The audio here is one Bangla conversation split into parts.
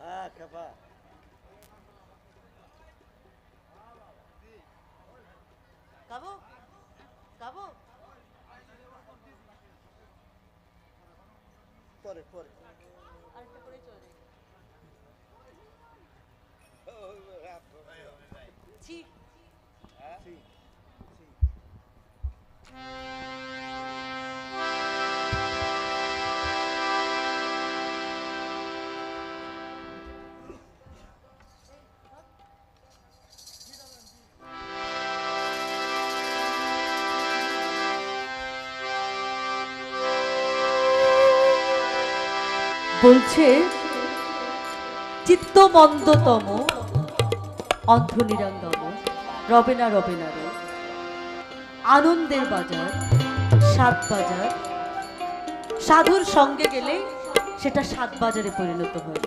হ্যাঁ খেপা গাবো গাবো পরে পরে। আরেকটা করে চলে বলছে চিত্তমন্দতম অন্ধ নিরঙ্গম রবে না রবে না রে আনন্দের বাজার, সাত বাজার। সাধুর সঙ্গে গেলে সেটা সাত বাজারে পরিণত হয়।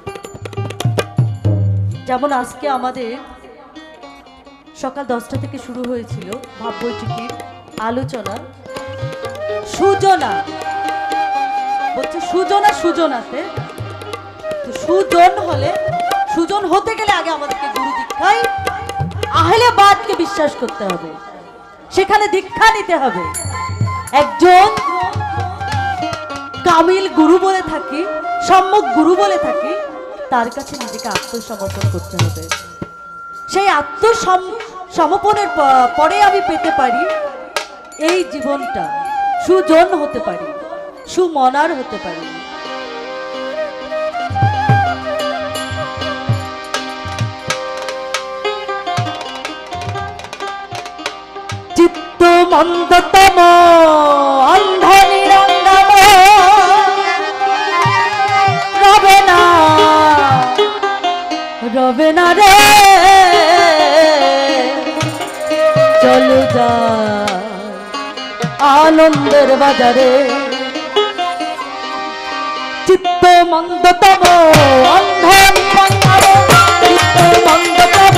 যেমন আজকে আমাদের সকাল দশটা থেকে শুরু হয়েছিল ভাববৈঠকির আলোচনা। সুজনা। বলছে সুজনা সুজনাতে। তো সুজন হলে, সুজন হতে গেলে আগে আমাদেরকে গুরু দীক্ষায় আহলে বাদকে বিশ্বাস করতে হবে। সেখানে দীক্ষা নিতে হবে। একজন কামিল গুরু বলে থাকি, সম্যক গুরু বলে থাকি, তার কাছে নিজেকে আত্মসমর্পণ করতে হবে। সেই আত্মসমর্পণের প- পরে আমি পেতে পারি এই জীবনটা। সুজন হতে পারি, সুমনার হতে পারি। মন্দতম অন্ধ নিরঙ্গম। রবে না রবে না রে। চলো যা, আনন্দের বাজারে। চিত্ত মন্দতম, অন্ধ নিরঙ্গম। চিত্ত মন্দতম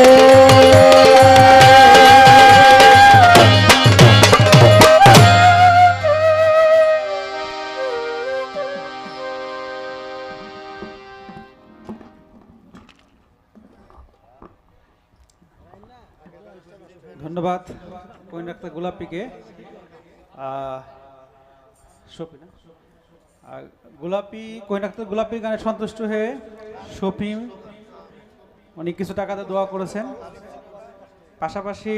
আর গোলাপি কোয়েন গোলাপির গানে সন্তুষ্ট হয়ে শফিম উনি কিছু টাকাতে দোয়া করেছেন। পাশাপাশি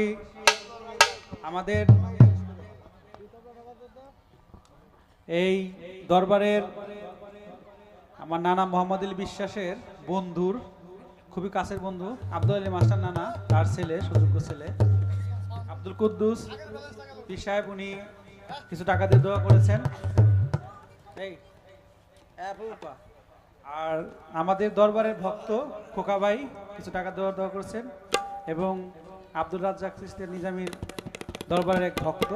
আমাদের এই দরবারের আমার নানা মোহাম্মদ আলী বিশ্বাসের বন্ধুর, খুবই কাছের বন্ধু, আব্দুল আলী মাস্টার নানা, তার ছেলে, সুযোগ্য ছেলে, আব্দুল কুদ্দুস পীর সাহেব উনি কিছু টাকা দিয়ে দোয়া করেছেন। এই আর আমাদের দরবারের ভক্ত খোকা ভাই কিছু টাকা দেওয়া দোয়া করেছেন এবং আব্দুল রাজ্জাক সিস্টের নিজামীর দরবারের এক ভক্ত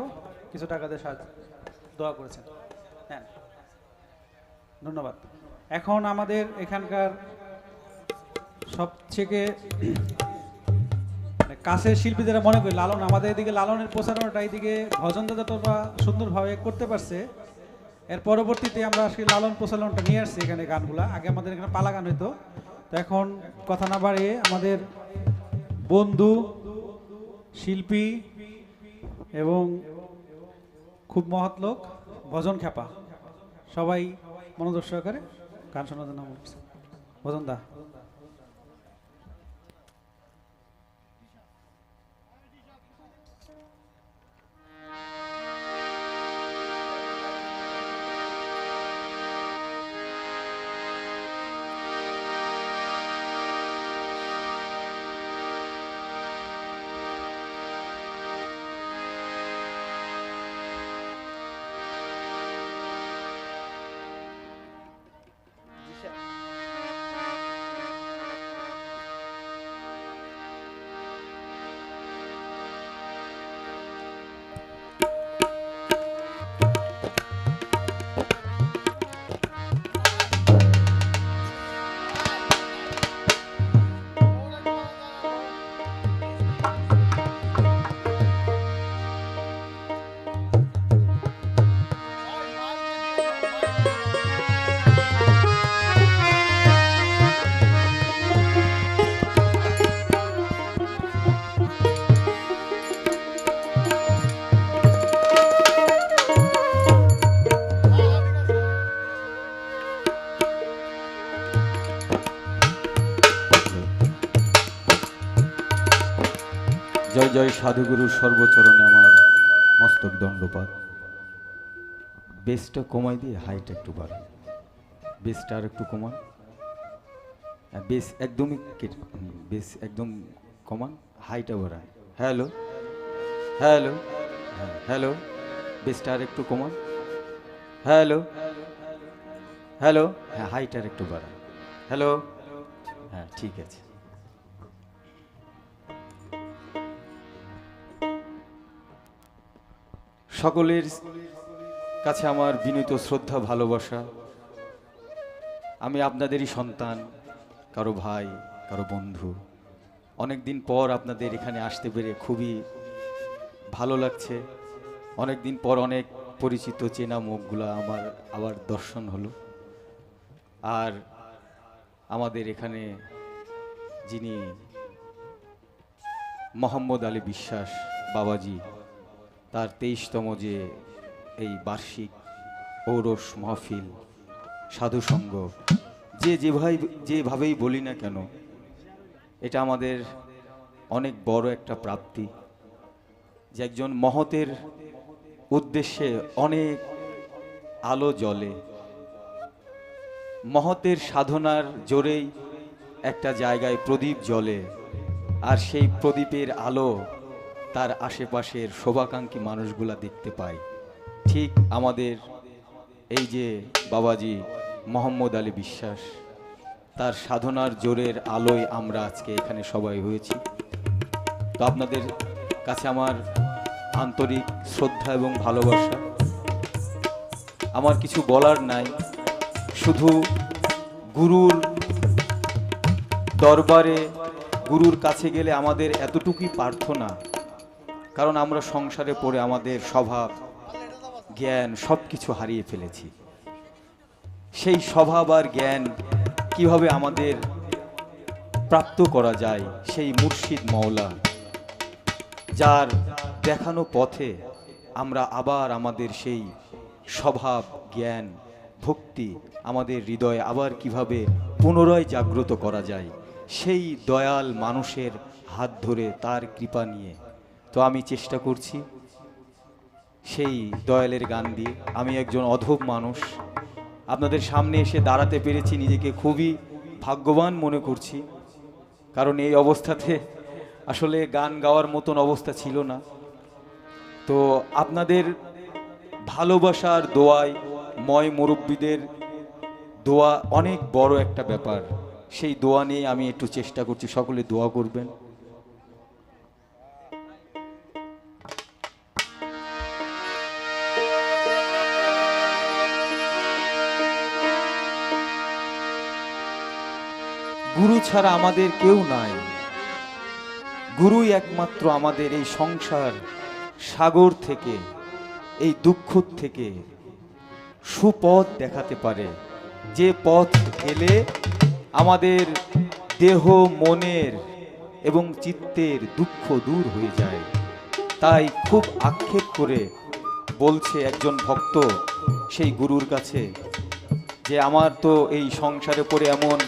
কিছু টাকা দিয়ে সাহায্য দোয়া করেছেন। হ্যাঁ ধন্যবাদ। এখন আমাদের এখানকার সবথেকে কাছের শিল্পী যারা মনে করি, লালন, আমাদের এদিকে লালনের প্রচারণাটা এইদিকে ভজন যতটা সুন্দরভাবে করতে পারছে। এর পরবর্তীতে আমরা আসলে লালন প্রচলনটা নিয়ে আসছি এখানে গানগুলা। আগে আমাদের এখানে পালা গান হইতো। তো এখন কথা না বাড়িয়ে আমাদের বন্ধু, শিল্পী এবং খুব মহৎ লোক, ভজন খ্যাপা। সবাই মনোযোগ সহকারে গান শোনার জন্য ভজন দা। সাধুগুরুর সর্বচরণে আমার মস্তক দণ্ডপাত। বেসটা কমাই দিয়ে হাইট একটু বাড়াই। বেসটা আর একটু কমান। বেস একদমই বেস একদম কমান হাইটা বাড়ায় হ্যালো? হ্যালো? হ্যাঁ হ্যালো? বেসটা আর একটু কমান। হ্যালো? হ্যালো? হ্যাঁ হাইট আর একটু বাড়ান হ্যালো? হ্যাঁ ঠিক আছে। সকলের কাছে আমার বিনীত শ্রদ্ধা, ভালোবাসা। আমি আপনাদেরই সন্তান, কারও ভাই, কারও বন্ধু। অনেক দিন পর আপনাদের এখানে আসতে পেরে খুবই ভালো লাগছে। অনেক দিন পর অনেক পরিচিত, চেনা মুখগুলো আমার, আবার দর্শন হলো। আর আমাদের এখানে যিনি মোহাম্মদ আলী বিশ্বাস বাবাজি তার তেইশতম যে এই বার্ষিক ঔরস মহফিল সাধুসঙ্গ যে যেভাবে, যেভাবেই বলি না কেন, এটা আমাদের অনেক বড় একটা প্রাপ্তি যে একজন মহতের উদ্দেশ্যে অনেক আলো জ্বলে। মহতের সাধনার জোরেই একটা জায়গায় প্রদীপ জ্বলে আর সেই প্রদীপের আলো তার আশেপাশের শোভাকাঙ্ক্ষী মানুষগুলা দেখতে পায় ঠিক আমাদের এই যে বাবাজি মোহাম্মদ আলী বিশ্বাস, তার সাধনার জোরের আলোয় আমরা আজকে এখানে সবাই হয়েছি। তো আপনাদের কাছে আমার আন্তরিক শ্রদ্ধা এবং ভালোবাসা। আমার কিছু বলার নাই, শুধু গুরুর দরবারে, গুরুর কাছে গেলে আমাদের এতটুকুই প্রার্থনা। কারণ আমরা সংসারে পড়ে আমাদের স্বভাব, জ্ঞান সব কিছু হারিয়ে ফেলেছি। সেই স্বভাব আর জ্ঞান কীভাবে আমাদের প্রাপ্ত করা যায়, সেই মুর্শিদ মওলা, যার দেখানো পথে আমরা আবার আমাদের সেই স্বভাব, জ্ঞান, ভক্তি আমাদের হৃদয়ে আবার কীভাবে পুনরায় জাগ্রত করা যায়, সেই দয়াল মানুষের হাত ধরে তার কৃপা নিয়ে তো আমি চেষ্টা করছি সেই দয়ালের গান দিয়ে। আমি একজন অধম মানুষ। আপনাদের সামনে এসে দাঁড়াতে পেরেছি, নিজেকে খুবই ভাগ্যবান মনে করছি। কারণ এই অবস্থাতে আসলে গান গাওয়ার মতন অবস্থা ছিল না। তো আপনাদের ভালোবাসার দোয়ায় ময় মুরব্বীদের দোয়া অনেক বড় একটা ব্যাপার। সেই দোয়া নিয়ে আমি একটু চেষ্টা করছি, সকলে দোয়া করবেন। ছাড়া আমাদের কেউ নাই। গুরুই একমাত্র আমাদের এই সংসার, সাগর থেকে, এই দুঃখ থেকে সুপথ দেখাতে পারে। যে পথ গেলে আমাদের দেহ, মনের এবং চিত্তের দুঃখ দূর হয়ে যায়। তাই খুব আক্ষেপ করে বলছে একজন ভক্ত সেই গুরুর কাছে যে, আমার তো এই সংসারে পড়ে এমন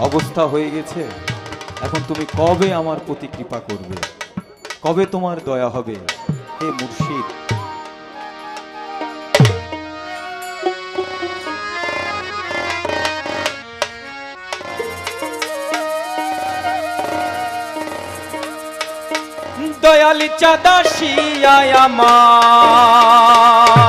অবস্থা হয়ে গেছে। এখন তুমি কবে আমার প্রতি কৃপা করবে? কবে তোমার দয়া হবে? হে মুর্শিদ। দয়াল চাঁদা শিয়ায় আমার।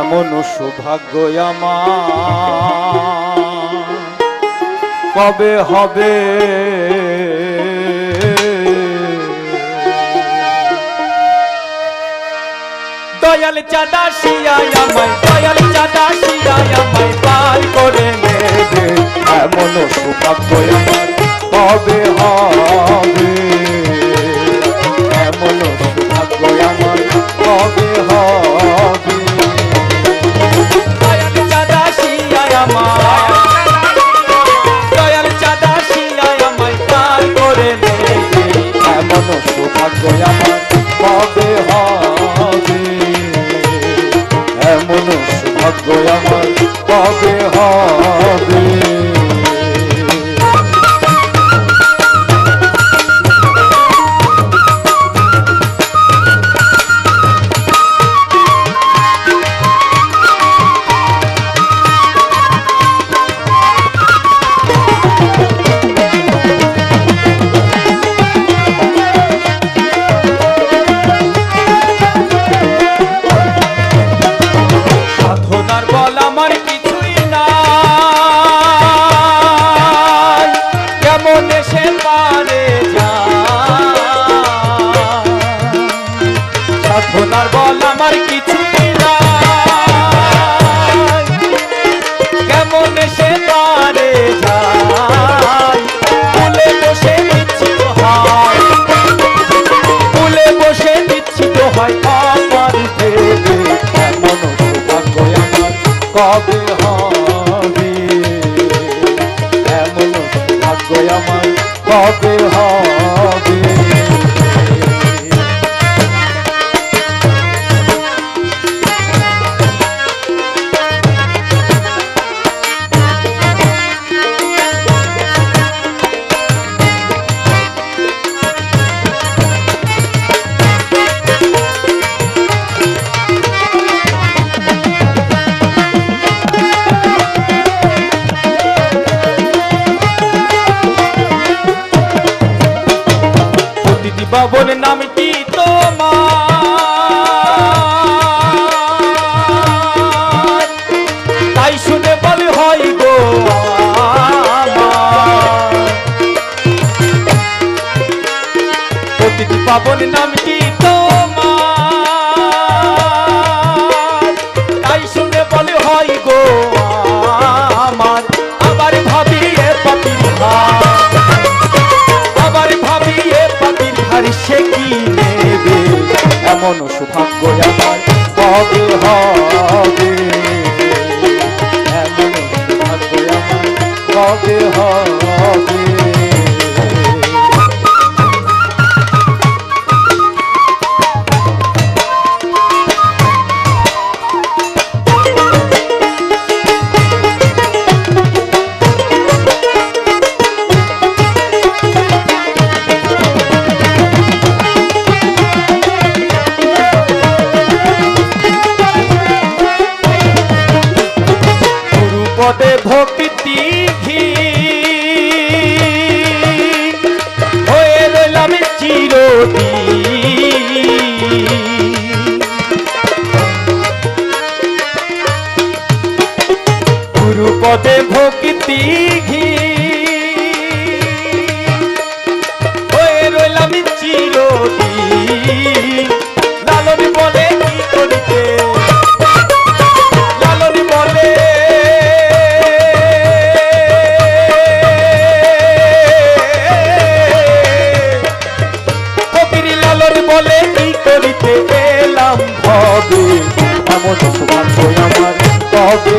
এমন সৌভাগ্য আমার কবে হবে? দয়াল চাঁদা শিয়ায় আমায়, দয়াল চাঁদা শিয়ায় আমায় করে নেবে। এমন সৌভাগ্য আমার কবে হবে? বলো ভাগ্য আমার কবে হবে। সৌভাগ্য আমার কবে হবে এমন সৌভাগ্য আমার কবে হবে। শ্রাবণ নামটি তোমার? তাই শুনে বলে, হয় গো আমার। আবার ভাবিয়ে পাপির আবার ভাবিয়ে পাপির হার, সে কি নেবে? এমন সৌভাগ্য আমার, কবে হবে? এমন সৌভাগ্য আমার, কবে হবে? হবে এমন সৌভাগ্য আমার। তবে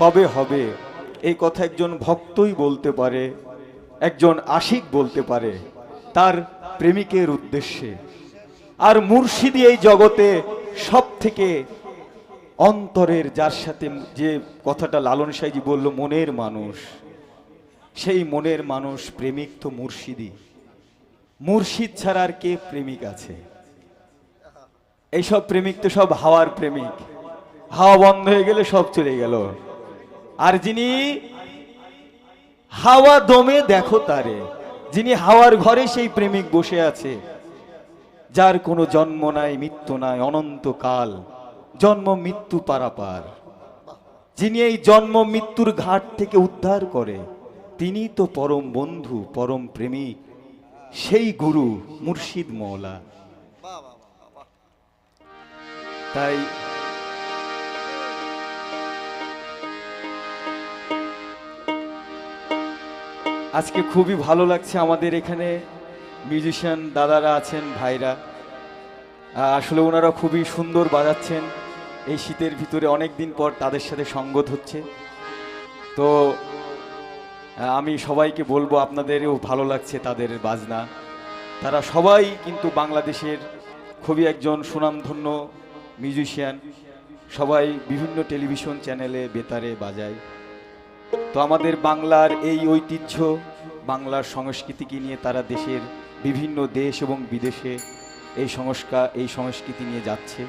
কবে হবে? এই কথা একজন ভক্তই বলতে পারে, একজন আশিক বলতে পারে, তার প্রেমিকের উদ্দেশ্যে। আর মুর্শিদি এই জগতে সব থেকে অন্তরের, যার সাথে যে কথাটা লালন সাইজি বলল, মনের মানুষ। সেই মনের মানুষ প্রেমিক তো মুর্শিদি। মুর্শিদ ছাড়া আর কে প্রেমিক আছে? এইসব প্রেমিক তো সব হাওয়ার প্রেমিক। হাওয়া বন্ধ হয়ে গেলে সব চলে গেল। আর যিনি হাওয়া দমে দেখো তারে, যিনি হাওয়ার ঘরে সেই প্রেমিক বসে আছে, যার কোনো জন্ম নাই, মৃত্যু নাই অনন্তকাল জন্ম মৃত্যু পারাপার। যিনি এই জন্ম মৃত্যুর ঘাট থেকে উদ্ধার করে, তিনি তো পরম বন্ধু, পরম প্রেমিক, সেই গুরু মুর্শিদ মৌলা তাই আজকে খুবই ভালো লাগছে আমাদের এখানে মিউজিশিয়ান দাদারা আছেন, ভাইরা। আসলে ওনারা খুবই সুন্দর বাজাচ্ছেন। এই শীতের ভিতরে অনেক দিন পর তাদের সাথে সঙ্গত হচ্ছে। তো আমি সবাইকে বলব আপনাদেরও ভালো লাগছে তাদের বাজনা। তারা সবাই কিন্তু বাংলাদেশের খুবই একজন সুনামধন্য মিউজিশিয়ান সবাই বিভিন্ন টেলিভিশন চ্যানেলে বেতারে বাজায়। তো আমাদের বাংলার এই ঐতিহ্য, বাংলার সংস্কৃতিকে নিয়ে তারা দেশের বিভিন্ন দেশ এবং বিদেশে এই সংস্কার এই সংস্কৃতি নিয়ে যাচ্ছে।